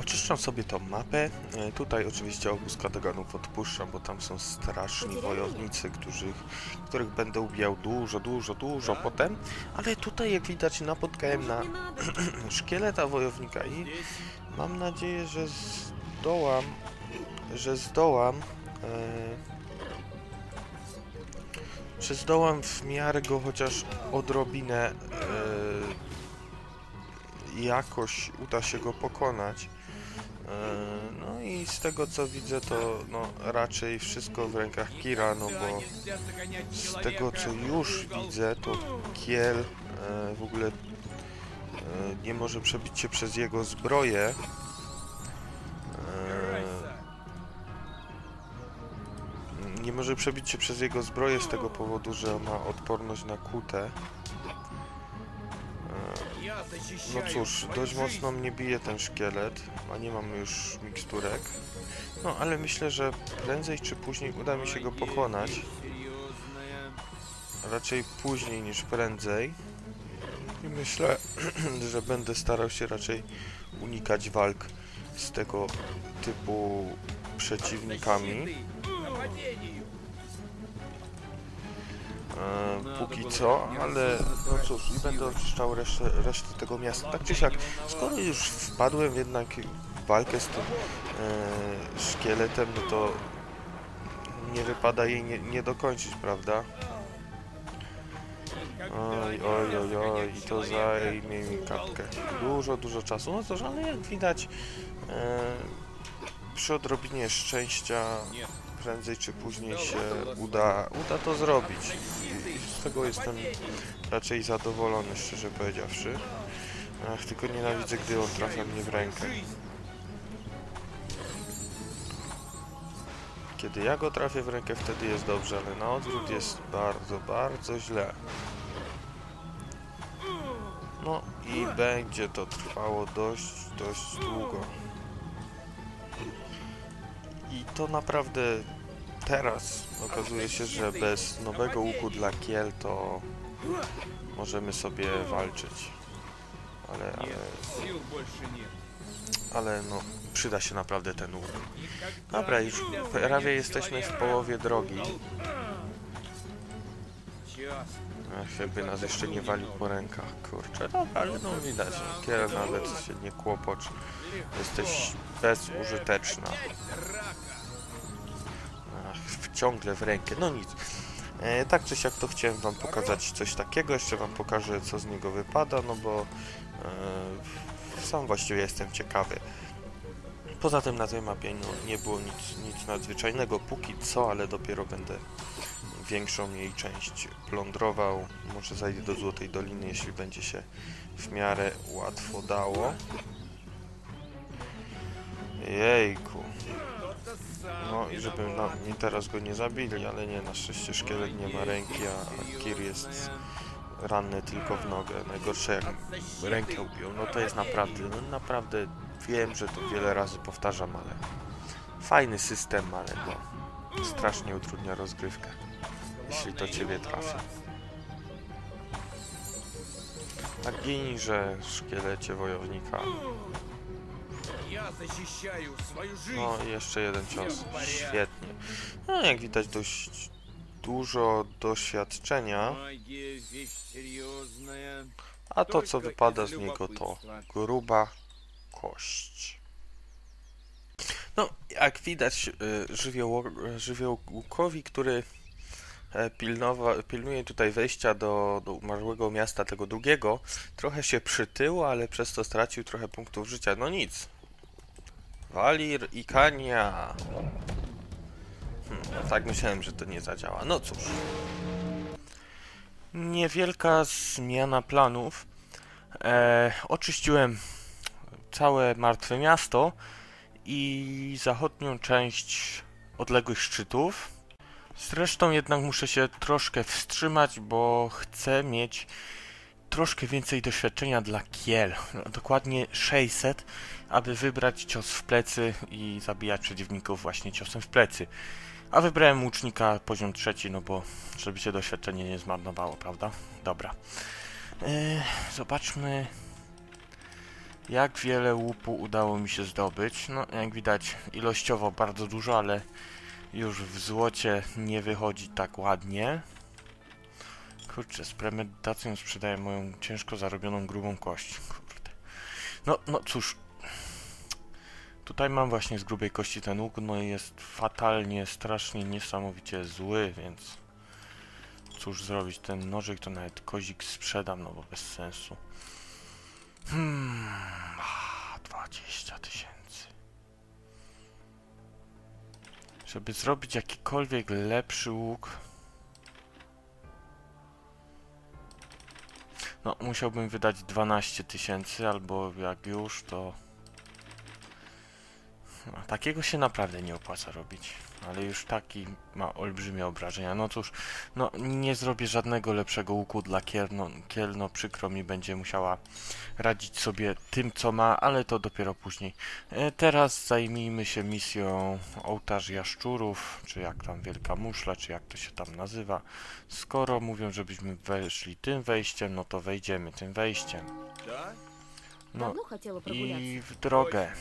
oczyszczam sobie tą mapę. E, tutaj oczywiście obóz Kadaganów odpuszczam, bo tam są straszni wojownicy, których, których będę ubijał dużo, dużo, dużo potem. Ale tutaj jak widać napotkałem na szkieleta wojownika i mam nadzieję, że zdołam, że zdołam e, że zdołam w miarę go chociaż odrobinę e, jakoś uda się go pokonać. E, no i z tego co widzę to no, raczej wszystko w rękach Kira, no bo z tego co już widzę to Kiel e, w ogóle e, nie może przebić się przez jego zbroję. Nie może przebić się przez jego zbroję z tego powodu, że ma odporność na kutę. No cóż, dość mocno mnie bije ten szkielet, a nie mam już miksturek. No ale myślę, że prędzej czy później uda mi się go pokonać. Raczej później niż prędzej. I myślę, że będę starał się raczej unikać walk z tego typu przeciwnikami. E, póki co, ale no cóż, i będę oczyszczał resztę, resztę tego miasta. Tak czy siak, skoro już wpadłem jednak w walkę z tym e, szkieletem, no to nie wypada jej nie, nie dokończyć, prawda? Oj, oj, oj, oj, i to zajmie mi kapkę. Dużo, dużo czasu. No cóż, ale jak widać, e, przy odrobinie szczęścia prędzej czy później się uda, uda to zrobić. I z tego jestem raczej zadowolony, szczerze powiedziawszy. Ach, tylko nienawidzę, gdy on trafia mnie w rękę. Kiedy ja go trafię w rękę, wtedy jest dobrze, ale na odwrót jest bardzo, bardzo źle. No i będzie to trwało dość, dość długo. I to naprawdę teraz okazuje się, że bez nowego łuku dla kiel to możemy sobie walczyć. Ale, ale, ale no, przyda się naprawdę ten łuk. Dobra, już prawie jesteśmy w połowie drogi. Jakby nas jeszcze nie walił po rękach, kurczę. Dobra, ale no widać, kiel nawet się nie kłopocz. Jesteś bezużyteczna. Ach, ciągle w rękę, no nic. E, tak czy siak to chciałem wam pokazać coś takiego, jeszcze wam pokażę co z niego wypada, no bo e, sam właściwie jestem ciekawy. Poza tym na tej mapie no, nie było nic, nic nadzwyczajnego póki co, ale dopiero będę większą jej część plądrował. Może zajdę do Złotej Doliny, jeśli będzie się w miarę łatwo dało. Jejku. No i żeby na, mi teraz go nie zabili, ale nie, na szczęście szkielet nie ma ręki, a, Kir jest ranny tylko w nogę. Najgorsze jak rękę ubił, no to jest naprawdę, no naprawdę wiem, że to wiele razy powtarzam, ale fajny system, ale no strasznie utrudnia rozgrywkę, jeśli to ciebie trafi. A ginże szkielecie wojownika. No i jeszcze jeden cios. Świetnie. No jak widać dość dużo doświadczenia. A to co wypada z niego to gruba kość. No, jak widać, y, żywioł, żywiołkowi, który pilnowa, pilnuje tutaj wejścia do, do umarłego miasta tego drugiego, trochę się przytyło, ale przez to stracił trochę punktów życia. No nic. Walir i Kania. Hmm, tak myślałem, że to nie zadziała. No cóż. Niewielka zmiana planów. E, oczyściłem całe martwe miasto i zachodnią część odległych szczytów. Zresztą jednak muszę się troszkę wstrzymać, bo chcę mieć troszkę więcej doświadczenia dla kiel. No, dokładnie 600, aby wybrać cios w plecy i zabijać przeciwników właśnie ciosem w plecy. A wybrałem łucznika poziom trzeci, no bo żeby się doświadczenie nie zmarnowało, prawda? Dobra. Eee, zobaczmy Jak wiele łupu udało mi się zdobyć? No, jak widać, ilościowo bardzo dużo, ale już w złocie nie wychodzi tak ładnie. Kurczę, z premedytacją sprzedaję moją ciężko zarobioną grubą kość. Kurde. No, no cóż. Tutaj mam właśnie z grubej kości ten łuk, no jest fatalnie, strasznie, niesamowicie zły, więc cóż zrobić, ten nożyk to nawet kozik sprzedam, no bo bez sensu. Hmm, ah, 20 tysięcy. Żeby zrobić jakikolwiek lepszy łuk, no musiałbym wydać 12 tysięcy, albo jak już, to no, takiego się naprawdę nie opłaca robić ale już taki ma olbrzymie obrażenia. No cóż, no nie zrobię żadnego lepszego łuku dla Kielno. Kielno przykro mi, będzie musiała radzić sobie tym, co ma, ale to dopiero później. E, teraz zajmijmy się misją Ołtarz Jaszczurów, czy jak tam Wielka Muszla, czy jak to się tam nazywa. Skoro mówią, żebyśmy weszli tym wejściem, no to wejdziemy tym wejściem. Tak? No i w drogę.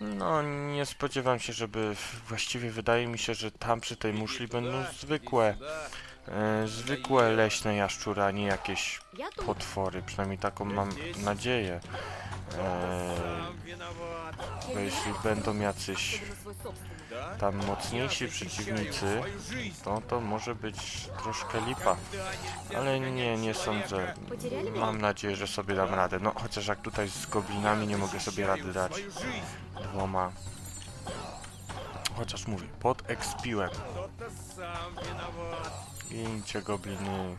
No, nie spodziewam się, żeby... Właściwie wydaje mi się, że tam przy tej muszli będą zwykłe... E, zwykłe leśne jaszczury, a nie jakieś potwory. Przynajmniej taką mam nadzieję. E, no jeśli będą jacyś tam mocniejsi przeciwnicy, to to może być troszkę lipa. Ale nie, nie sądzę. Mam nadzieję, że sobie dam radę. No chociaż jak tutaj z goblinami nie mogę sobie rady dać. Dwoma. Chociaż mówię, pod ekspiłem. Gincie gobliny.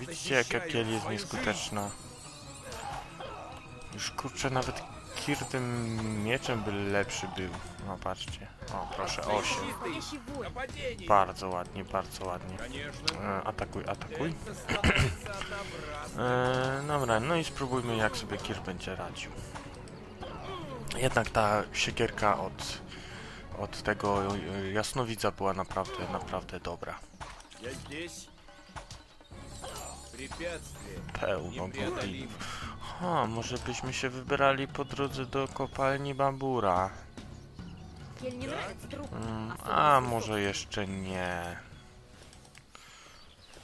Widzicie jaka kiel jest nieskuteczna. Już kurczę nawet Kir tym mieczem by lepszy był. No patrzcie. O, proszę, 8. Bardzo ładnie, bardzo ładnie. E, atakuj, atakuj. E, dobra, no i spróbujmy jak sobie Kir będzie radził. Jednak ta siekierka od, od tego jasnowidza była naprawdę, naprawdę dobra. Pełno. Aha, może byśmy się wybrali po drodze do kopalni Bambura. Mm, a może jeszcze nie.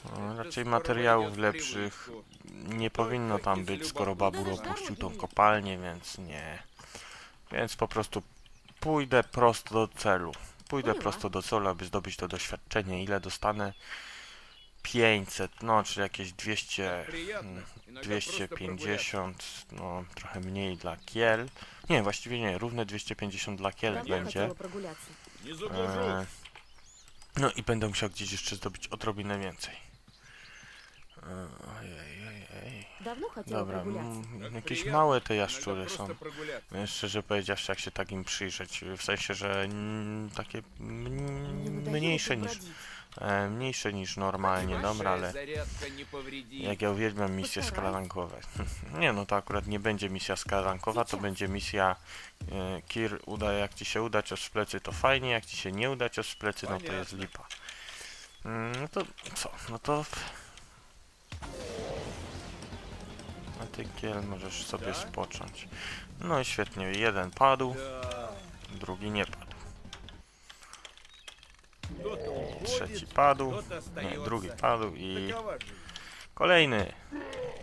No, raczej materiałów lepszych nie powinno tam być, skoro Babur opuścił tą kopalnię, więc nie. Więc po prostu pójdę prosto do celu. Pójdę prosto do celu, aby zdobyć to doświadczenie. Ile dostanę? 500, no czy jakieś 200, 250, no trochę mniej dla Kiel. Nie, właściwie nie, równe 250 dla Kiel będzie. E, no i będę musiał gdzieś jeszcze zdobyć odrobinę więcej. E, ojej, ojej. Dobra, jakieś małe te jaszczury są. Szczerze powiedziawszy, jak się tak im przyjrzeć, w sensie, że takie mniejsze niż... E, mniejsze niż normalnie, dobra, ale jak ja uwielbiam misje skradankowe. nie no, to akurat nie będzie misja skradankowa, to będzie misja e, Kir uda, jak ci się uda cios w plecy to fajnie, jak ci się nie uda cios w plecy, no to jest lipa. Mm, no to co, no to... A ty kiel możesz sobie spocząć. No i świetnie, jeden padł, drugi nie padł. Trzeci padł. Nie, drugi padł i... Kolejny.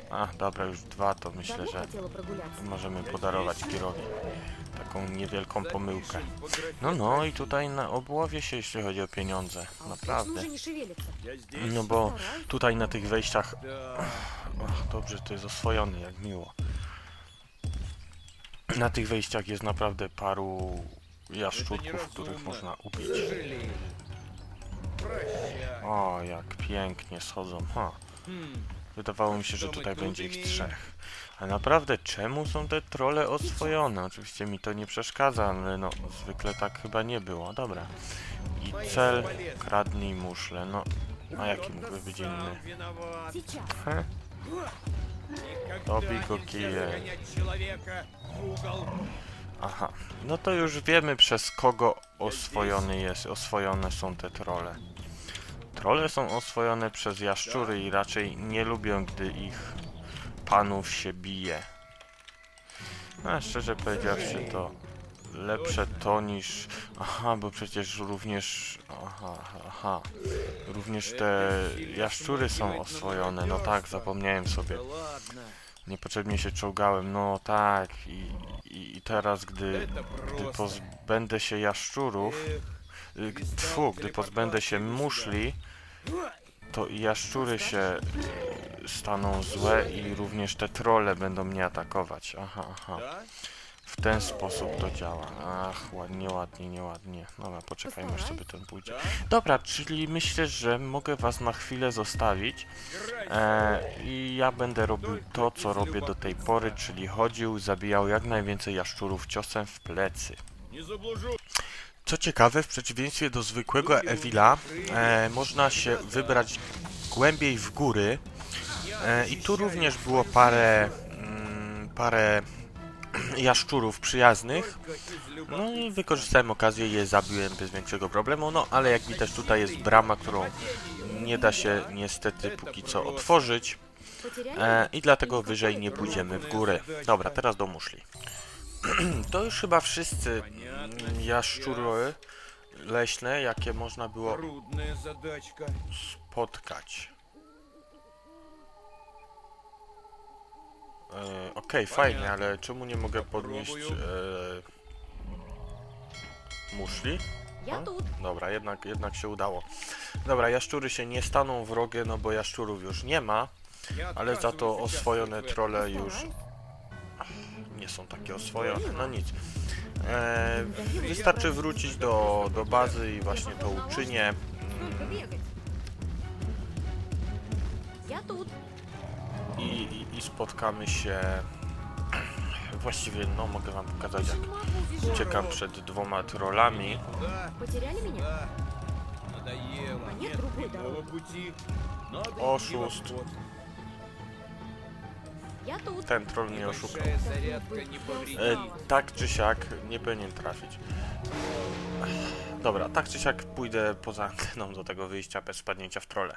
A, dobra, już dwa, to myślę, że możemy podarować Kirowi taką niewielką pomyłkę. No, no i tutaj na obłowie się, jeśli chodzi o pieniądze. Naprawdę. No bo tutaj na tych wejściach... Och, dobrze, to jest oswojony, jak miło. Na tych wejściach jest naprawdę paru jaszczurków, których można ubić. O, jak pięknie schodzą. Ha. Wydawało mi się, że tutaj będzie ich trzech. A naprawdę, czemu są te trole oswojone? Oczywiście mi to nie przeszkadza, ale no, zwykle tak chyba nie było. Dobra. I cel, kradnij muszle. No, a jaki mógłby być inny? He? Dobij go kijem. Aha, no to już wiemy przez kogo oswojony jest, oswojone są te trole. Trole są oswojone przez jaszczury i raczej nie lubią, gdy ich panów się bije. No, szczerze powiedziawszy to lepsze to niż... Aha, bo przecież również... Aha, aha. Również te jaszczury są oswojone. No tak, zapomniałem sobie. Niepotrzebnie się czołgałem, no tak. I, i, i teraz, gdy, gdy pozbędę się jaszczurów, y, tfu, gdy pozbędę się muszli, to i jaszczury się y, staną złe i również te trole będą mnie atakować. Aha, aha. W ten sposób to działa. Ach, ładnie, ładnie, nieładnie. Dobra, poczekajmy, aż sobie ten pójdzie. Dobra, czyli myślę, że mogę was na chwilę zostawić. E, I ja będę robił to, co robię do tej pory, czyli chodził, zabijał jak najwięcej jaszczurów ciosem w plecy. Co ciekawe, w przeciwieństwie do zwykłego Evila, e, można się wybrać głębiej w góry. E, I tu również było parę... Mm, parę jaszczurów przyjaznych. No i wykorzystałem okazję je zabiłem bez większego problemu. No ale jak widać tutaj jest brama, którą nie da się niestety póki co otworzyć. E, I dlatego wyżej nie pójdziemy w górę. Dobra, teraz do muszli. to już chyba wszyscy mm, jaszczury leśne, jakie można było spotkać. E, okej, okay, fajnie, ale czemu nie mogę podnieść e, muszli? Dobra, jednak, jednak się udało. Dobra, jaszczury się nie staną wrogie, no bo jaszczurów już nie ma, ale za to oswojone trole już nie są takie oswojone, no nic. E, wystarczy wrócić do, do bazy i właśnie to uczynię. Mm. I, spotkamy się... Właściwie, no mogę wam pokazać jak uciekam przed dwoma trollami. Oszust. Ten troll mnie oszukał. E, tak czy siak nie powinien trafić. Dobra, tak czy siak pójdę poza anteną do tego wyjścia bez spadnięcia w trole.